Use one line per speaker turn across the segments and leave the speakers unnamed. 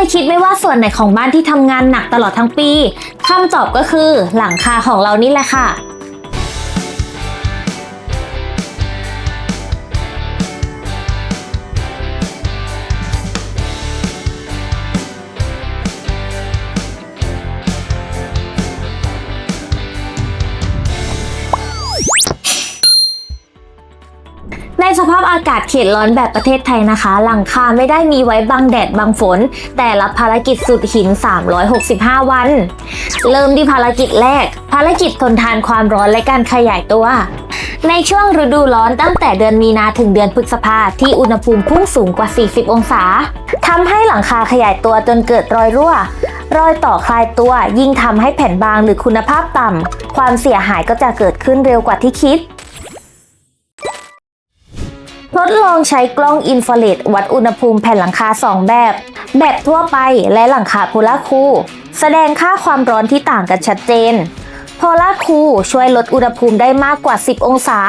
ยคิดไหมว่าส่วนไหนของบ้านที่ทำงานหนักตลอดทั้งปีคำตอบก็คือหลังคาของเรานี่แหละค่ะ ในสภาพอากาศเขตร้อนแบบประเทศไทยนะคะ หลังคาไม่ได้มีไว้บังแดดบังฝน แต่รับภารกิจสุดหิน 365 วัน เริ่มที่ภารกิจแรก ภารกิจทนทานความร้อนและการขยายตัว ในช่วงฤดูร้อนตั้งแต่เดือนมีนาถึงเดือนพฤษภาที่อุณหภูมิพุ่งสูงกว่า 40 องศาทำให้หลังคาขยายตัวจนเกิดรอยรั่วรอยต่อคลายตัวยิ่งทำให้แผ่นบางหรือคุณภาพต่ำความเสียหายก็จะเกิดขึ้นเร็วกว่าที่คิด ทดลองใช้กล้องอินฟราเรดวัดอุณหภูมิแผ่นหลังคา 2 แบบ แบบทั่วไปและหลังคาโพลาคูแสดงค่าความร้อนที่ต่างกันชัดเจนโพลาคูช่วยลดอุณหภูมิได้มากกว่า 10 องศา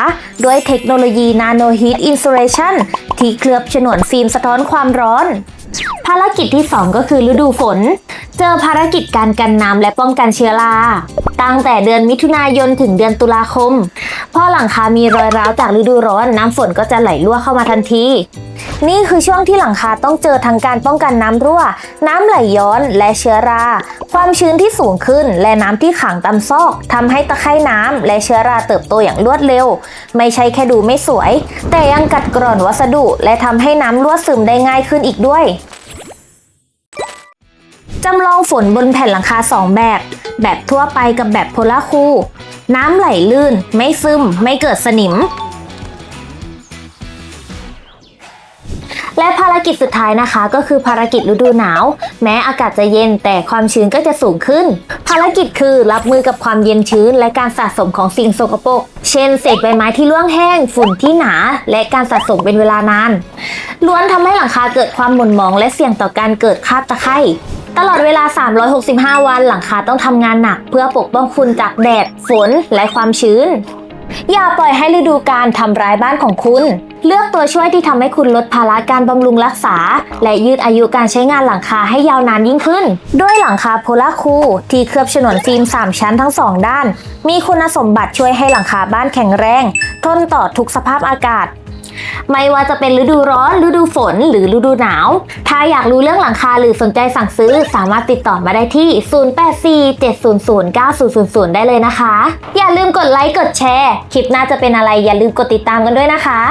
ด้วยเทคโนโลยีนาโนฮีทอินซูเรชันที่เคลือบฉนวนฟิล์มสะท้อนความร้อน ภารกิจที่ 2 ก็คือฤดูฝน เจอภารกิจการกันน้ำและป้องกันเชื้อรา ตั้งแต่เดือนมิถุนายนถึงเดือนตุลาคม พอหลังคามีรอยร้าวจากฤดูร้อนน้ำฝนก็จะไหลรั่วเข้ามาทันที นี่คือช่วงที่หลังคาต้องเจอทั้งการป้องกันน้ำรั่ว น้ำไหลย้อนและเชื้อรา ความชื้นที่สูงขึ้นและน้ำที่ขังตามซอกทำให้ตะไคร่น้ำและเชื้อราเติบโตอย่างรวดเร็ว ไม่ใช่แค่ดูไม่สวย แต่ยังกัดกร่อนวัสดุและทำให้น้ำรั่วซึมได้ง่ายขึ้นอีกด้วย จำลองฝนบนแผ่นหลังคา 2 แบบ แบบทั่วไปกับแบบโพลาคูน้ำไหลลื่น ไม่ซึม ไม่เกิดสนิม และภารกิจสุดท้ายนะคะ ก็คือภารกิจฤดูหนาว แม้อากาศจะเย็นแต่ความชื้นก็จะสูงขึ้น ภารกิจคือรับมือกับความเย็นชื้น และการสะสมของสิ่งสกปรก เช่นเศษใบไม้ที่ร่วงแห้ง ฝุ่นที่หนา และการสะสมเป็นเวลานานล้วนทำให้หลังคาเกิดความหม่นหมองและเสี่ยงต่อการเกิดคราบตะไคร่ ตลอดเวลา 365 วันหลังคาต้องทำงานหนัก เพื่อปกป้องคุณจากแดด ฝน และความชื้น อย่าปล่อยให้ฤดูกาลทำร้ายบ้านของคุณ เลือกตัวช่วยที่ทำให้คุณลดภาระการบำรุงรักษา และยืดอายุการใช้งานหลังคาให้ยาวนานยิ่งขึ้น ด้วยหลังคาโพลาคูที่เคลือบฉนวนฟิล์ม 3 ชั้นทั้ง 2 ด้าน มีคุณสมบัติช่วยให้หลังคาบ้านแข็งแรง ทนต่อทุกสภาพอากาศ ไม่ว่าจะเป็นฤดูร้อน ฤดูฝน หรือฤดูหนาว ถ้าอยากรู้เรื่องหลังคาหรือสนใจสั่งซื้อ สามารถติดต่อมาได้ที่ 0847009000 ได้เลยนะคะ อย่าลืมกดไลค์ กดแชร์ คลิปหน้าจะเป็นอะไรอย่าลืมกดติดตามกันด้วยนะคะ